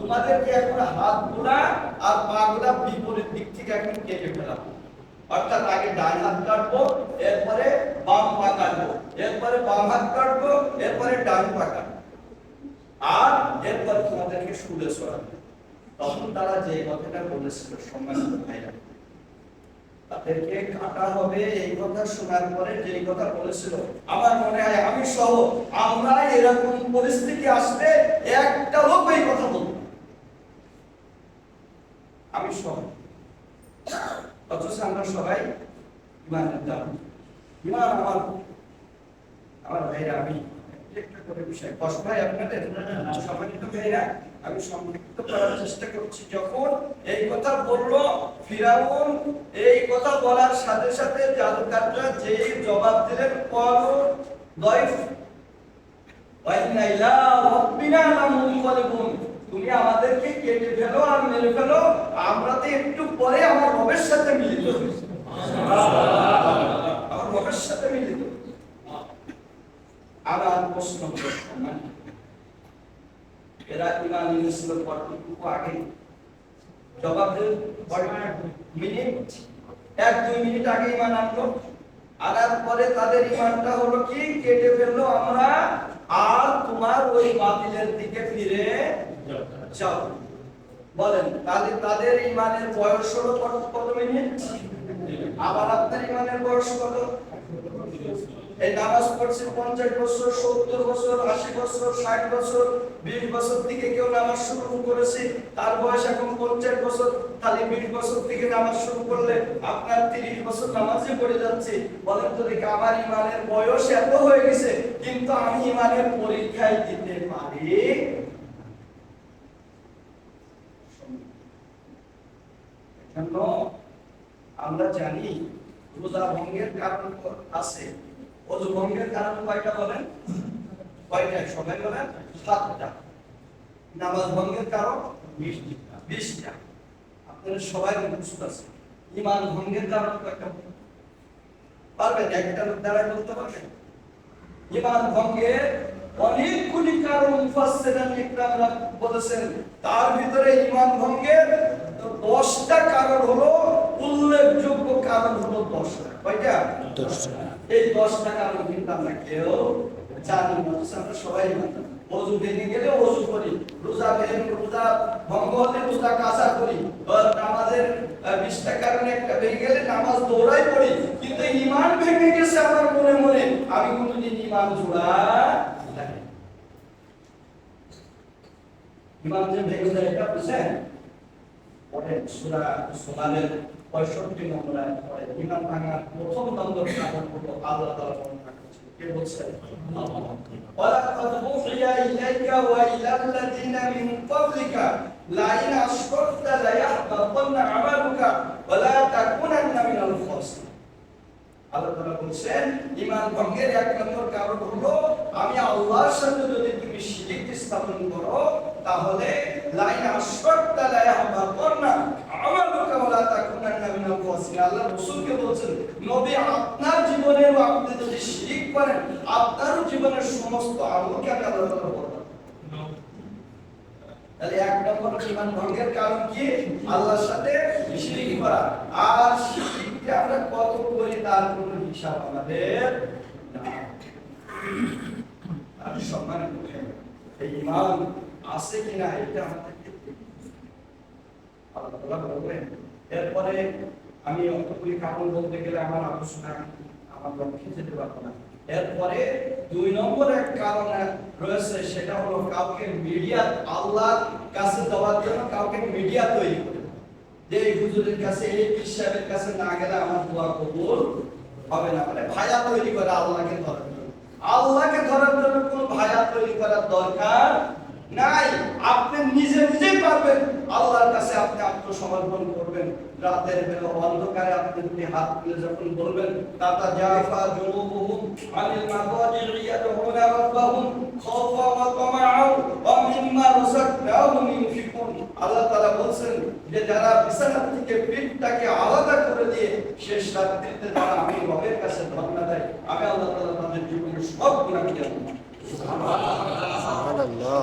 তোমাদেরকে এখন হাতগুলা আর পা গুলা বিপরীত দিক থেকে এখন কেটে ফেলাবো অর্থাৎ আগে ডান হাত কাটবো, এরপরে বাম পা কাটবো, এরপরে বাম হাত কাটবো, এরপরে ডান পা কাটবো। আর এরপর তোমাদেরকে শুলে সরাবো তখন তারা যে কথাটা বলেছিল, সম্মানিত ভাইরা তাদেরকে কাটা হবে, এই কথা শোনার পরে যে কথা বলেছিল, আমার মনে হয় আমি সহ আমরা এরকম পরিস্থিতি আসলে একটা লোক এই কথা বলব। আমি সহ। অথচ আমরা সবাই ইমানের দাম ইমান আমার আমার ভাইরা আমি একটা করে বিষয়, কষ্ট হয় আপনাদের? সম্মানিত ভাইরা আমি সংক্ষিপ্ত করার চেষ্টা করছি যখন এই কথা বলল ফিরাউন, এই কথা বলার সাথে সাথে জাদুকাররা যে জবাব দিলেন দয়ফ তুমি আমাদেরকে কেটে ফেলো আর মেরে ফেলো, আমরা তো একটু পরে আমার রবের সাথে মিলিত হয়েছি আমার রবের সাথে মিলিত আবার প্রশ্ন করলাম ইমান এনেছিল আগে। জবাব দেন মিনিট, এক, দুই মিনিট আগে ইমান আনলো। আনার পরে তাদের ইমানটা হলো কি? কেটে ফেলল আমরা, আর তোমার ওই বাতিলের দিকে ফিরে যাও। বলেন, তাদের তাদের ইমানের বয়স হলো কত কত মিনিট? আবার আপনার ইমানের বয়স কত? এই নামাজ পড়ছে পঞ্চাশ বছর, সত্তর বছর, আশি বছর, ষাট বছর, বিশ বছর থেকে কেউ নামাজ শুরু করেছে, তার বয়স এখন পঞ্চাশ বছর তাহলে বিশ বছর থেকে নামাজ শুরু করলে আপনার তিরিশ বছর নামাজে পড়ে যাচ্ছে। বলেন তো দেখে, আমার ইমানের বয়স এত হয়ে গেছে, কিন্তু আমি ইমানের পরীক্ষায় দিতে পারি? আমরা জানি, রোজা ভঙ্গের কারণ আছে। কারণ কয়টা বলেন? কয়টা সবাই বলেন? সাতটা। নামাজ ভঙ্গের কারণ? বিশটা। বিশটা। আপনারা সবাই বুঝতে আছে ইমান ভঙ্গের কারণ কয়টা? পারবেন? একটা দ্বারা বলতে পারবেন? ইমান অনেকগুলি কারণ মুফাসসিরিন ইকরামরা বলেছেন। তার ভিতরে ইমান ভঙ্গের দশটা কারণ হলো উল্লেখযোগ্য কারণ হলো দশটা কয়টা? দশটা। এই কারণ কিন্তু আমরা কেউ। জানি না আমরা সবাই জানি অজু ভেঙে গেলে অজু করি। রোজা ভেঙে রোজা ভঙ্গ হলে রোজা কাজা করি। নামাজের বিশটা কারণে একটা ভেঙে গেলে নামাজ দৌড়াই পড়ি। কিন্তু ইমান ভেঙে গেছে আমার মনে মনে। আমি কোনোদিন ইমান জোড়া ইমান যে ভেঙে যায় এটা বুঝছেন? পড়েন সূরা সুমানের 65 নম্বর আয়াত পড়ে ইমান ভাঙার প্রথম নম্বর কারণ হলো আল্লাহ তাআলা বর্ণনা করেছেন। কে বলছেন আল্লাহ মিন হলো, আমি আল্লাহর সাথে যদি তুমি শিরিক স্থাপন করো, তাহলে লাইন আশরাকতা ইয়াহবাতান্না আমালুকা ওয়া লা তাকুনান্না মিনাল খাসিরিন আল্লাহ রাসূলকে বলছেন নবী আপনার জীবনেও আপনি যদি করেন আপনারও জীবনের সমস্ত আমলকে আমি আল্লাহ তাআলা বলব। তাহলে এক নম্বর ঈমান ভঙ্গের কারণ কি? আল্লাহর সাথে শিরিক করা। আর শিরিককে আমরা কত করি তার কোনো হিসাব আমাদের। আর সম্মান এই ঈমান আছে কিনা এটা হবে। আল্লাহ বলবেন এরপরে আমি অতগুলি কারণ বলতে গেলে আমার আলোচনা আমার লক্ষ্যে যেতে পারব না। এরপরে দুই নম্বর এক কারণ রয়েছে, সেটা হলো কাউকে মিডিয়া আল্লাহর কাছে দেওয়ার জন্য কাউকে মিডিয়া তৈরি করে। যে হুজুরের কাছে, এই সাহেবের কাছে না গেলে আমার দোয়া কবুল হবে না মানে ভায়া তৈরি করে আল্লাহকে ধরার জন্য। আল্লাহকে ধরার জন্য কোনো ভায়া তৈরি করার দরকার নাই। আপনি নিজে নিজেই আল্লাহর কাছে আপনি আত্মসমর্পণ করবেন। রাতের বেলা অন্ধকারে আপনি দুটি হাত তুলে যখন বলবেন, তাতা জাফা জুনুবুহুম আনিল মাদাজি'i ইয়াদউনা রাব্বাহুম খাওফা ওয়া তামাআন ওয়া মিম্মা রাযাকনাহুম ইউনফিকুন আল্লাহ তাআলা বলছেন যে, যারা বিছানা থেকে পিঠটাকে আলাদা করে দিয়ে শেষ রাত্রিতে যারা আমি রবের কাছে ধর্ণা দেয়। আমি আল্লাহ তাআলা তাদের জীবনের সব গুনাহ ক্ষমা সুবহানাল্লাহ।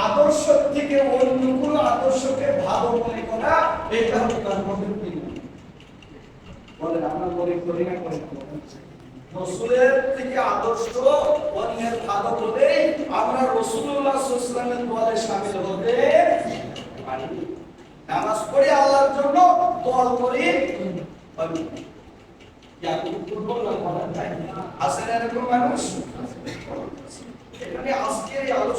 আদর্শ থেকে অন্য কোনো আদর্শকে ভালো মনে করা, এটা হলো তার মধ্যে বলেন আমরা মনে করি না রসুলের থেকে আদর্শ অন্যের ভালো আমরা রসুল্লাহ সাল্লামের দলে সামিল হতে পারি নামাজ পড়ি আল্লাহর জন্য দল করি পারি ইয়াকুব ফুটবল না করা যায় আছে না এরকম মানুষ? এখানে আজকের এই আলোচনা